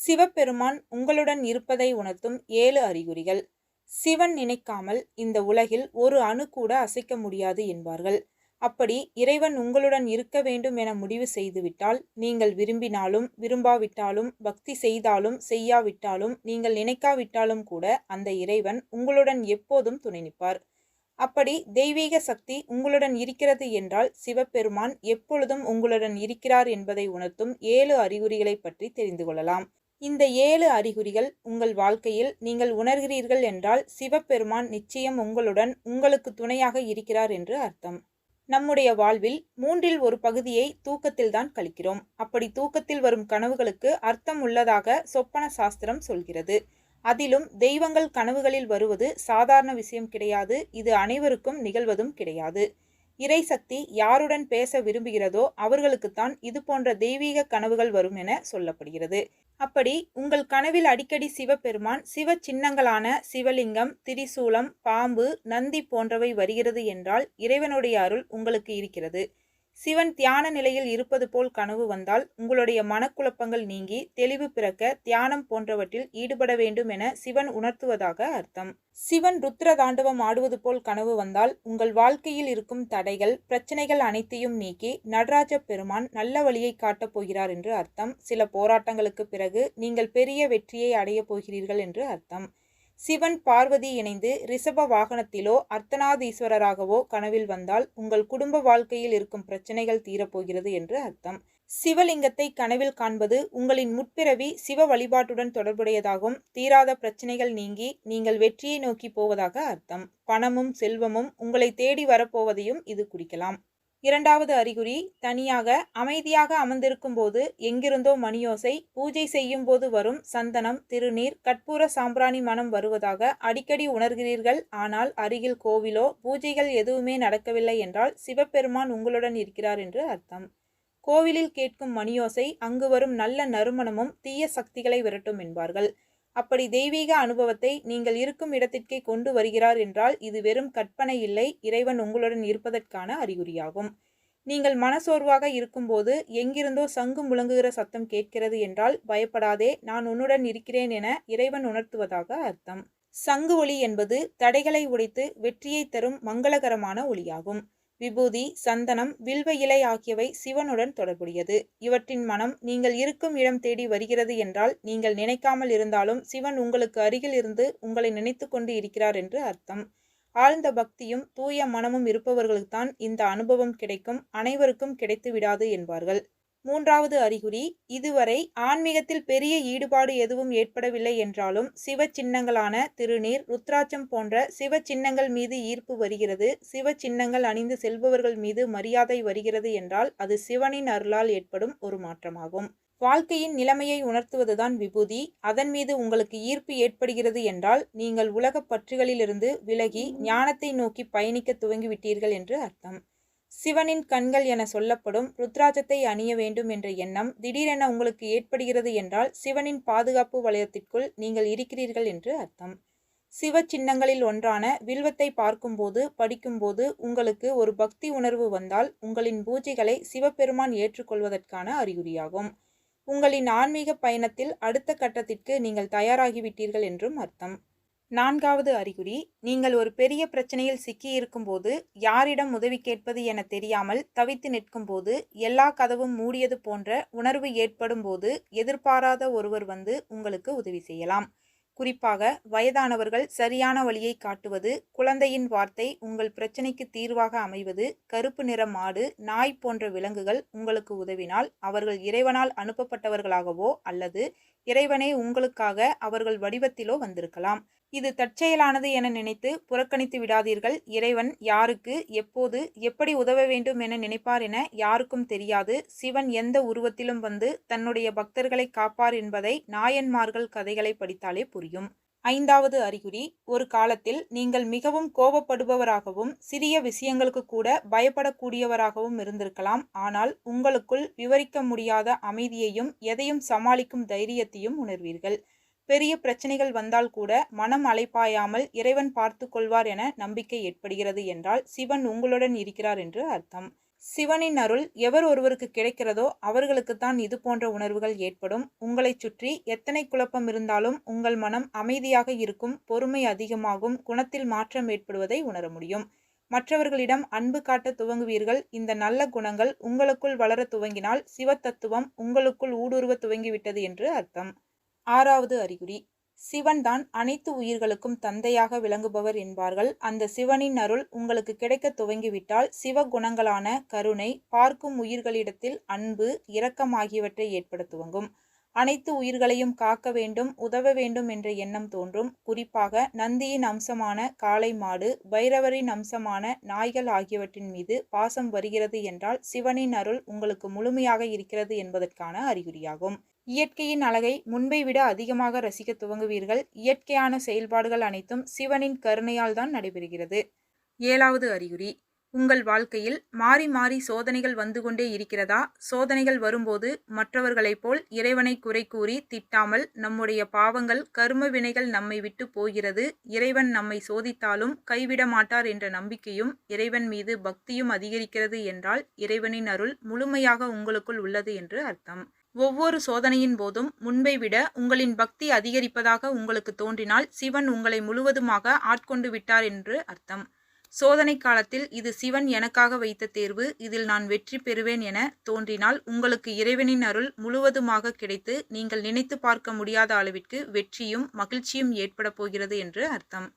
சிவபெருமான் உங்களுடன் இருப்பதை உணர்த்தும் ஏழு அறிகுறிகள். சிவன் நினைக்காமல் இந்த உலகில் ஒரு அணு கூட அசைக்க முடியாது என்பார்கள். அப்படி இறைவன் உங்களுடன் இருக்க வேண்டும் என முடிவு செய்துவிட்டால் நீங்கள் விரும்பினாலும் விரும்பாவிட்டாலும் பக்தி செய்தாலும் செய்யாவிட்டாலும் நீங்கள் நினைக்காவிட்டாலும் கூட அந்த இறைவன் உங்களுடன் எப்போதும் துணை நிற்பார். அப்படி தெய்வீக சக்தி உங்களுடன் இருக்கிறது என்றால் சிவபெருமான் எப்பொழுதும் உங்களுடன் இருக்கிறார் என்பதை உணர்த்தும் ஏழு அறிகுறிகளை பற்றி தெரிந்து கொள்ளலாம். இந்த ஏழு அறிகுறிகள் உங்கள் வாழ்க்கையில் நீங்கள் உணர்கிறீர்கள் என்றால் சிவபெருமான் நிச்சயம் உங்களுடன் உங்களுக்கு துணையாக இருக்கிறார் என்று அர்த்தம். நம்முடைய வாழ்வில் மூன்றில் ஒரு பகுதியை தூக்கத்தில்தான் கழிக்கிறோம். அப்படி தூக்கத்தில் வரும் கனவுகளுக்கு அர்த்தம் உள்ளதாக சொப்பன சாஸ்திரம் சொல்கிறது. அதிலும் தெய்வங்கள் கனவுகளில் வருவது சாதாரண விஷயம் கிடையாது. இது அனைவருக்கும் நிகழ்வதும் கிடையாது. இறைசக்தி யாருடன் பேச விரும்புகிறதோ அவர்களுக்குத்தான் இது போன்ற தெய்வீக கனவுகள் வரும் என சொல்லப்படுகிறது. அப்படி உங்கள் கனவில் அடிக்கடி சிவபெருமான் சிவ சின்னங்களான சிவலிங்கம் திரிசூலம் பாம்பு நந்தி போன்றவை வருகிறது என்றால் இறைவனுடைய அருள் உங்களுக்கு இருக்கிறது. சிவன் தியான நிலையில் இருப்பது போல் கனவு வந்தால் உங்களுடைய மனக்குழப்பங்கள் நீங்கி தெளிவு பிறக்க தியானம் போன்றவற்றில் ஈடுபட வேண்டும் என சிவன் உணர்த்துவதாக அர்த்தம். சிவன் ருத்ர தாண்டவம் ஆடுவது போல் கனவு வந்தால் உங்கள் வாழ்க்கையில் இருக்கும் தடைகள் பிரச்சனைகள் அனைத்தையும் நீக்கி நடராஜ பெருமான் நல்ல வழியை காட்டப் போகிறார் என்று அர்த்தம். சில போராட்டங்களுக்கு பிறகு நீங்கள் பெரிய வெற்றியை அடையப் போகிறீர்கள் என்று அர்த்தம். சிவன் பார்வதி இணைந்து ரிஷப வாகனத்திலோ அர்த்தநாதீஸ்வரராகவோ கனவில் வந்தால் உங்கள் குடும்ப வாழ்க்கையில் இருக்கும் பிரச்சனைகள் தீரப்போகிறது என்று அர்த்தம். சிவலிங்கத்தை கனவில் காண்பது உங்களின் முற்பிறவி சிவ வழிபாட்டுடன் தொடர்புடையதாகும். தீராத பிரச்சனைகள் நீங்கி நீங்கள் வெற்றியை நோக்கி போவதாக அர்த்தம். பணமும் செல்வமும் உங்களை தேடி வரப்போவதையும் இது குறிக்கலாம். இரண்டாவது அறிகுறி தனியாக அமைதியாக அமர்ந்திருக்கும் போது எங்கிருந்தோ மணியோசை பூஜை செய்யும் போது வரும் சந்தனம் திருநீர் கற்பூர சாம்பிராணி மனம் வருவதாக அடிக்கடி உணர்கிறீர்கள். ஆனால் அருகில் கோவிலோ பூஜைகள் எதுவுமே நடக்கவில்லை என்றால் சிவபெருமான் உங்களுடன் இருக்கிறார் என்று அர்த்தம். கோவிலில் கேட்கும் மணியோசை அங்கு வரும் நல்ல நறுமணமும் தீய சக்திகளை விரட்டும் என்பார்கள். அப்படி தெய்வீக அனுபவத்தை நீங்கள் இருக்கும் இடத்திற்கே கொண்டு வருகிறார் என்றால் இது வெறும் கற்பனை இல்லை இறைவன் உங்களுடன் இருப்பதற்கான அறிகுறியாகும். நீங்கள் மனசோர்வாக இருக்கும்போது எங்கிருந்தோ சங்கு முழங்குகிற சத்தம் கேட்கிறது என்றால் பயப்படாதே நான் உன்னுடன் இருக்கிறேன் என இறைவன் உணர்த்துவதாக அர்த்தம். சங்கு ஒளி என்பது தடைகளை உடைத்து வெற்றியை தரும் மங்களகரமான ஒளியாகும். விபூதி சந்தனம் வில்வ இலை ஆகியவை சிவனுடன் தொடர்புடையது. இவற்றின் மனம் நீங்கள் இருக்கும் இடம் தேடி வருகிறது என்றால் நீங்கள் நினைக்காமல் இருந்தாலும் சிவன் உங்களுக்கு அருகில் இருந்து உங்களை நினைத்து கொண்டு இருக்கிறார் என்று அர்த்தம். ஆழ்ந்த பக்தியும் தூய மனமும் இருப்பவர்களுக்குத்தான் இந்த அனுபவம் கிடைக்கும். அனைவருக்கும் கிடைத்து விடாது என்பார்கள். மூன்றாவது அறிகுறி இதுவரை ஆன்மீகத்தில் பெரிய ஈடுபாடு எதுவும் ஏற்படவில்லை என்றாலும் சிவ சின்னங்களான திருநீர் ருத்ராட்சம் போன்ற சிவ சின்னங்கள் மீது ஈர்ப்பு வருகிறது. சிவ சின்னங்கள் அணிந்து செல்பவர்கள் மீது மரியாதை வருகிறது என்றால் அது சிவனின் அருளால் ஏற்படும் ஒரு மாற்றமாகும். வாழ்க்கையின் நிலைமையை உணர்த்துவதுதான் விபூதி. அதன் மீது உங்களுக்கு ஈர்ப்பு ஏற்படுகிறது என்றால் நீங்கள் உலகப் பற்றுகளிலிருந்து விலகி ஞானத்தை நோக்கி பயணிக்க துவங்கிவிட்டீர்கள் என்று அர்த்தம். சிவனின் கண்கள் என சொல்லப்படும் ருத்ராஜத்தை அணிய வேண்டும் என்ற எண்ணம் திடீரென உங்களுக்கு ஏற்படுகிறது என்றால் சிவனின் பாதுகாப்பு வலயத்திற்குள் நீங்கள் இருக்கிறீர்கள் என்று அர்த்தம். சிவ சின்னங்களில் ஒன்றான வில்வத்தை பார்க்கும்போது படிக்கும்போது உங்களுக்கு ஒரு பக்தி உணர்வு வந்தால் உங்களின் பூஜைகளை சிவபெருமான் ஏற்றுக்கொள்வதற்கான அறிகுறியாகும். உங்களின் ஆன்மீக பயணத்தில் அடுத்த கட்டத்திற்கு நீங்கள் தயாராகிவிட்டீர்கள் என்றும் அர்த்தம். நான்காவது அறிகுறி நீங்கள் ஒரு பெரிய பிரச்சனையில் சிக்கியிருக்கும் போது யாரிடம் உதவி கேட்பது என தெரியாமல் தவித்து நிற்கும் போது எல்லா கதவும் மூடியது போன்ற உணர்வு ஏற்படும் போது எதிர்பாராத ஒருவர் வந்து உங்களுக்கு உதவி செய்யலாம். குறிப்பாக வயதானவர்கள் சரியான வழியை காட்டுவது குழந்தையின் வார்த்தை உங்கள் பிரச்சனைக்கு தீர்வாக அமைவது கருப்பு நிற மாடு நாய் போன்ற விலங்குகள் உங்களுக்கு உதவினால் அவர்கள் இறைவனால் அனுப்பப்பட்டவர்களாகவோ அல்லது இறைவனே உங்களுக்காக அவர்கள் வடிவத்திலோ வந்திருக்கலாம். இது தற்செயலானது என நினைத்து புறக்கணித்து விடாதீர்கள். இறைவன் யாருக்கு எப்போது எப்படி உதவ வேண்டும் என நினைப்பார் என யாருக்கும் தெரியாது. சிவன் எந்த உருவத்திலும் வந்து தன்னுடைய பக்தர்களை காப்பார் என்பதை நாயன்மார்கள் கதைகளை படித்தாலே புரியும். ஐந்தாவது அறிகுறி ஒரு காலத்தில் நீங்கள் மிகவும் கோபப்படுபவராகவும் சிறிய விஷயங்களுக்கு கூட பயப்படக்கூடியவராகவும் இருந்திருக்கலாம். ஆனால் உங்களுக்குள் விவரிக்க முடியாத அமைதியையும் எதையும் சமாளிக்கும் தைரியத்தையும் உணர்வீர்கள். பெரிய பிரச்சனைகள் வந்தால் கூட மனம் அலைப்பாயாமல் இறைவன் பார்த்து கொள்வார் என நம்பிக்கை ஏற்படுகிறது என்றால் சிவன் உங்களுடன் இருக்கிறார் என்று அர்த்தம். சிவனின் அருள் எவர் ஒருவருக்கு கிடைக்கிறதோ அவர்களுக்குத்தான் இது போன்ற உணர்வுகள் ஏற்படும். உங்களைச் சுற்றி எத்தனை குழப்பம் இருந்தாலும் உங்கள் மனம் அமைதியாக இருக்கும் பொறுமை அதிகமாகும் குணத்தில் மாற்றம் ஏற்படுவதை உணர முடியும். மற்றவர்களிடம் அன்பு காட்ட துவங்குவீர்கள். இந்த நல்ல குணங்கள் உங்களுக்குள் வளர துவங்கினால் சிவ தத்துவம் உங்களுக்குள் ஊடுருவ துவங்கிவிட்டது என்று அர்த்தம். ஆறாவது அறிகுறி. சிவன்தான் அனைத்து உயிர்களுக்கும் தந்தையாக விளங்குபவர் என்பார்கள். அந்த சிவனின் அருள் உங்களுக்கு கிடைக்க துவங்கிவிட்டால் சிவ குணங்களான கருணை பார்க்கும் உயிர்களிடத்தில் அன்பு இரக்கம் ஆகியவற்றை ஏற்பட துவங்கும். அனைத்து உயிர்களையும் காக்க வேண்டும் உதவ வேண்டும் என்ற எண்ணம் தோன்றும். குறிப்பாக நந்தியின் அம்சமான காளை மாடு பைரவரின் அம்சமான நாய்கள் ஆகியவற்றின் மீது பாசம் வருகிறது என்றால் சிவனின் அருள் உங்களுக்கு முழுமையாக இருக்கிறது என்பதற்கான அறிகுறியாகும். இயற்கையின் அழகை முன்பை விட அதிகமாக ரசிக்க துவங்குவீர்கள். இயற்கையான செயல்பாடுகள் அனைத்தும் சிவனின் கருணையால் தான் நடைபெறுகிறது. ஏழாவது அறிகுறி உங்கள் வாழ்க்கையில் மாறி மாறி சோதனைகள் வந்து கொண்டே இருக்கிறதா? சோதனைகள் வரும்போது மற்றவர்களைப் போல் இறைவனை குறை கூறி திட்டாமல் நம்முடைய பாவங்கள் கர்ம வினைகள் நம்மை விட்டு போகிறது. இறைவன் நம்மை சோதித்தாலும் கைவிட மாட்டார் என்ற நம்பிக்கையும் இறைவன் மீது பக்தியும் அதிகரிக்கிறது என்றால் இறைவனின் அருள் முழுமையாக உங்களுக்குள் உள்ளது என்று அர்த்தம். ஒவ்வொரு சோதனையின் போதும் முன்பை விட உங்களின் பக்தி அதிகரிப்பதாக உங்களுக்கு தோன்றினால் சிவன் உங்களை முழுவதுமாக ஆட்கொண்டு விட்டார் என்று அர்த்தம். சோதனை காலத்தில் இது சிவன் எனக்காக வைத்த தேர்வு இதில் நான் வெற்றி பெறுவேன் என தோன்றினால் உங்களுக்கு இறைவனின் அருள் முழுவதுமாக கிடைத்து நீங்கள் நினைத்து பார்க்க முடியாத அளவிற்கு வெற்றியும் மகிழ்ச்சியும் ஏற்பட போகிறது என்று அர்த்தம்.